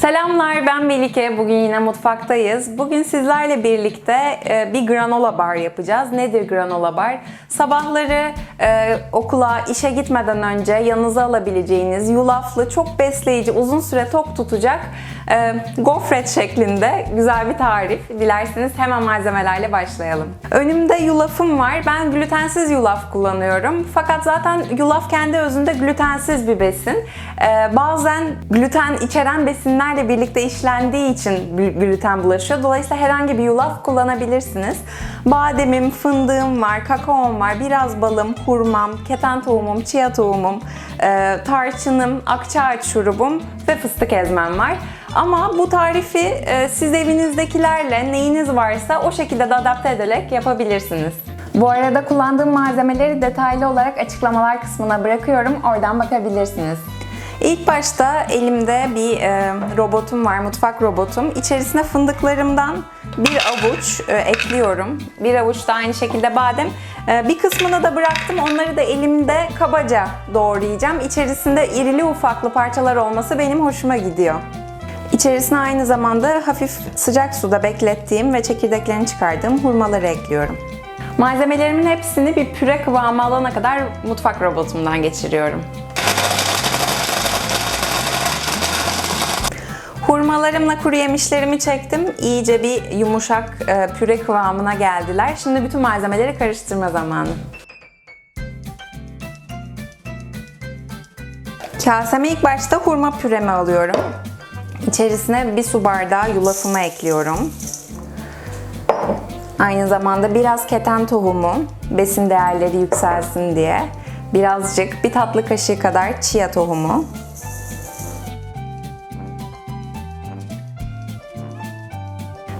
Selamlar ben Melike. Bugün yine mutfaktayız. Bugün sizlerle birlikte e, bir granola bar yapacağız. Nedir granola bar? Sabahları e, okula, işe gitmeden önce yanınıza alabileceğiniz yulaflı, çok besleyici, uzun süre tok tutacak e, gofret şeklinde güzel bir tarif. Dilerseniz hemen malzemelerle başlayalım. Önümde yulafım var. Ben glutensiz yulaf kullanıyorum. Fakat zaten yulaf kendi özünde glutensiz bir besin. E, bazen gluten içeren besinlerle birlikte işlendiği için gl- gluten bulaşıyor. Dolayısıyla herhangi bir yulaf kullanabilirsiniz. Bademim, fındığım var, kakaom var, biraz balım, hurmam, keten tohumum, chia tohumum, e, tarçınım, akçaağaç şurubum ve fıstık ezmem var. Ama bu tarifi e, siz evinizdekilerle neyiniz varsa o şekilde de adapte ederek yapabilirsiniz. Bu arada kullandığım malzemeleri detaylı olarak açıklamalar kısmına bırakıyorum. Oradan bakabilirsiniz. İlk başta elimde bir e, robotum var, mutfak robotum. İçerisine fındıklarımdan bir avuç e, ekliyorum. Bir avuç da aynı şekilde badem. E, bir kısmını da bıraktım. Onları da elimde kabaca doğrayacağım. İçerisinde irili ufaklı parçalar olması benim hoşuma gidiyor. İçerisine aynı zamanda hafif sıcak suda beklettiğim ve çekirdeklerini çıkardığım hurmaları ekliyorum. Malzemelerimin hepsini bir püre kıvamı alana kadar mutfak robotumdan geçiriyorum. Hurmalarımla kuru yemişlerimi çektim. İyice bir yumuşak e, püre kıvamına geldiler. Şimdi bütün malzemeleri karıştırma zamanı. Kaseme ilk başta hurma püremi alıyorum. İçerisine bir su bardağı yulafımı ekliyorum. Aynı zamanda biraz keten tohumu, besin değerleri yükselsin diye. Birazcık, bir tatlı kaşığı kadar chia tohumu.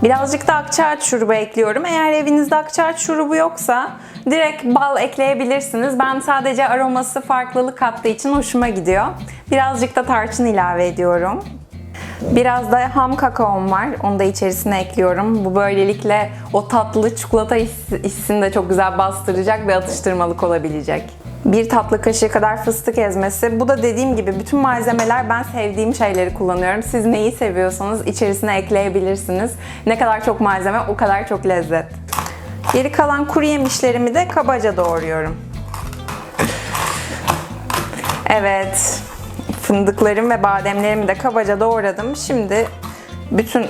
Birazcık da akçaağaç şurubu ekliyorum. Eğer evinizde akçaağaç şurubu yoksa direkt bal ekleyebilirsiniz. Ben sadece aroması farklılık kattığı için hoşuma gidiyor. Birazcık da tarçın ilave ediyorum. Biraz da ham kakaom var. Onu da içerisine ekliyorum. Bu böylelikle o tatlı çikolata hiss- hissini de çok güzel bastıracak ve atıştırmalık olabilecek. Bir tatlı kaşığı kadar fıstık ezmesi. Bu da dediğim gibi bütün malzemeler ben sevdiğim şeyleri kullanıyorum. Siz neyi seviyorsanız içerisine ekleyebilirsiniz. Ne kadar çok malzeme o kadar çok lezzet. Geri kalan kuru yemişlerimi de kabaca doğruyorum. Evet. Fındıklarım ve bademlerimi de kabaca doğradım. Şimdi bütün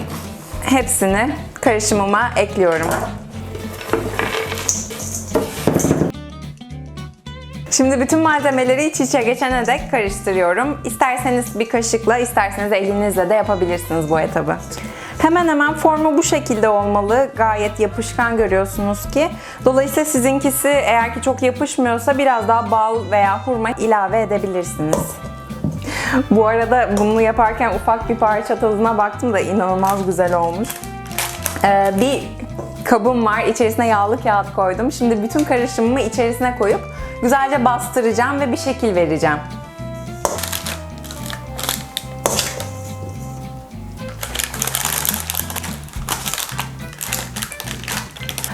hepsini karışımıma ekliyorum. Şimdi bütün malzemeleri iç içe geçene dek karıştırıyorum. İsterseniz bir kaşıkla, isterseniz elinizle de yapabilirsiniz bu etabı. Hemen hemen formu bu şekilde olmalı. Gayet yapışkan görüyorsunuz ki. Dolayısıyla sizinkisi eğer ki çok yapışmıyorsa biraz daha bal veya hurma ilave edebilirsiniz. Bu arada bunu yaparken ufak bir parça tadına baktım da inanılmaz güzel olmuş. Ee, bir kabım var. İçerisine yağlı kağıt koydum. Şimdi bütün karışımımı içerisine koyup güzelce bastıracağım ve bir şekil vereceğim.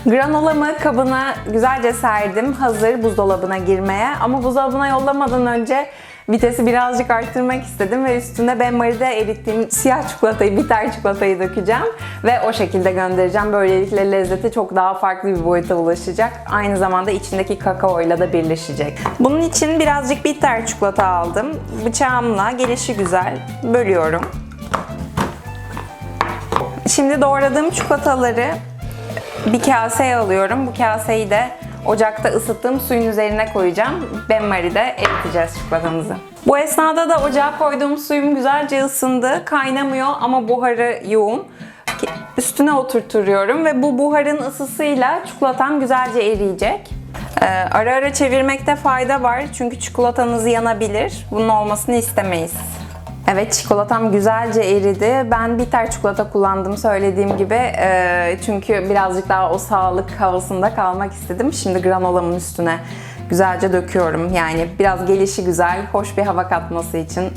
Granolamı kabına güzelce serdim. Hazır buzdolabına girmeye. Ama buzdolabına yollamadan önce vitesi birazcık arttırmak istedim ve üstüne benmaride erittiğim siyah çikolatayı, bitter çikolatayı dökeceğim ve o şekilde göndereceğim. Böylelikle lezzeti çok daha farklı bir boyuta ulaşacak. Aynı zamanda içindeki kakaoyla da birleşecek. Bunun için birazcık bitter çikolata aldım. Bıçağımla gelişi güzel bölüyorum. Şimdi doğradığım çikolataları bir kaseye alıyorum. Bu kaseyi de ocakta ısıttığım suyun üzerine koyacağım. Benmari'de eriteceğiz çikolatamızı. Bu esnada da ocağa koyduğum suyum güzelce ısındı. Kaynamıyor ama buharı yoğun. Üstüne oturtuyorum ve bu buharın ısısıyla çikolatam güzelce eriyecek. Ee, ara ara çevirmekte fayda var çünkü çikolatanız yanabilir. Bunun olmasını istemeyiz. Evet çikolatam güzelce eridi. Ben bitter çikolata kullandım söylediğim gibi. Ee, çünkü birazcık daha o sağlık havasında kalmak istedim. Şimdi granolamın üstüne güzelce döküyorum. Yani biraz gelişi güzel, hoş bir hava katması için.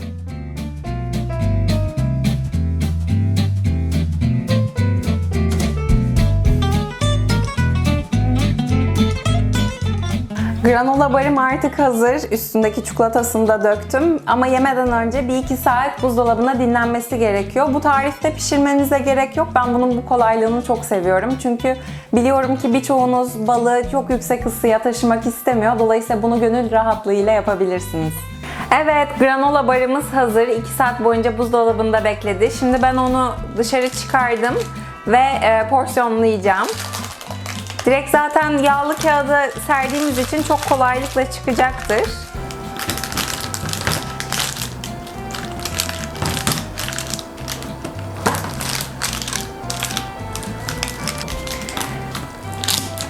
Granola barım artık hazır. Üstündeki çikolatasını da döktüm. Ama yemeden önce 1-2 saat buzdolabında dinlenmesi gerekiyor. Bu tarifte pişirmenize gerek yok. Ben bunun bu kolaylığını çok seviyorum. Çünkü biliyorum ki birçoğunuz balığı çok yüksek ısıya taşımak istemiyor. Dolayısıyla bunu gönül rahatlığıyla yapabilirsiniz. Evet, granola barımız hazır. 2 saat boyunca buzdolabında bekledi. Şimdi ben onu dışarı çıkardım ve e, porsiyonlayacağım. Direkt zaten yağlı kağıda serdiğimiz için çok kolaylıkla çıkacaktır.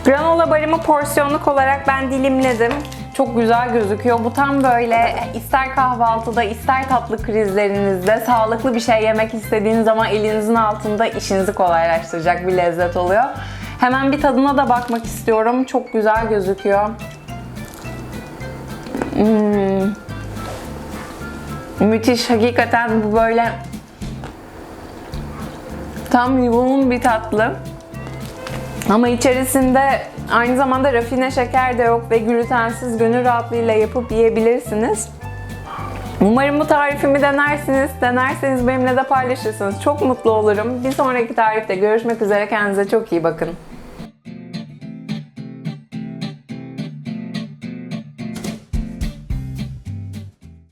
Granola barımı porsiyonluk olarak ben dilimledim. Çok güzel gözüküyor. Bu tam böyle ister kahvaltıda ister tatlı krizlerinizde sağlıklı bir şey yemek istediğiniz zaman elinizin altında işinizi kolaylaştıracak bir lezzet oluyor. Hemen bir tadına da bakmak istiyorum. Çok güzel gözüküyor. Hmm. Müthiş. Hakikaten bu böyle tam yoğun bir tatlı. Ama içerisinde aynı zamanda rafine şeker de yok ve glutensiz gönül rahatlığıyla yapıp yiyebilirsiniz. Umarım bu tarifimi denersiniz. Denerseniz benimle de paylaşırsınız. Çok mutlu olurum. Bir sonraki tarifte görüşmek üzere. Kendinize çok iyi bakın.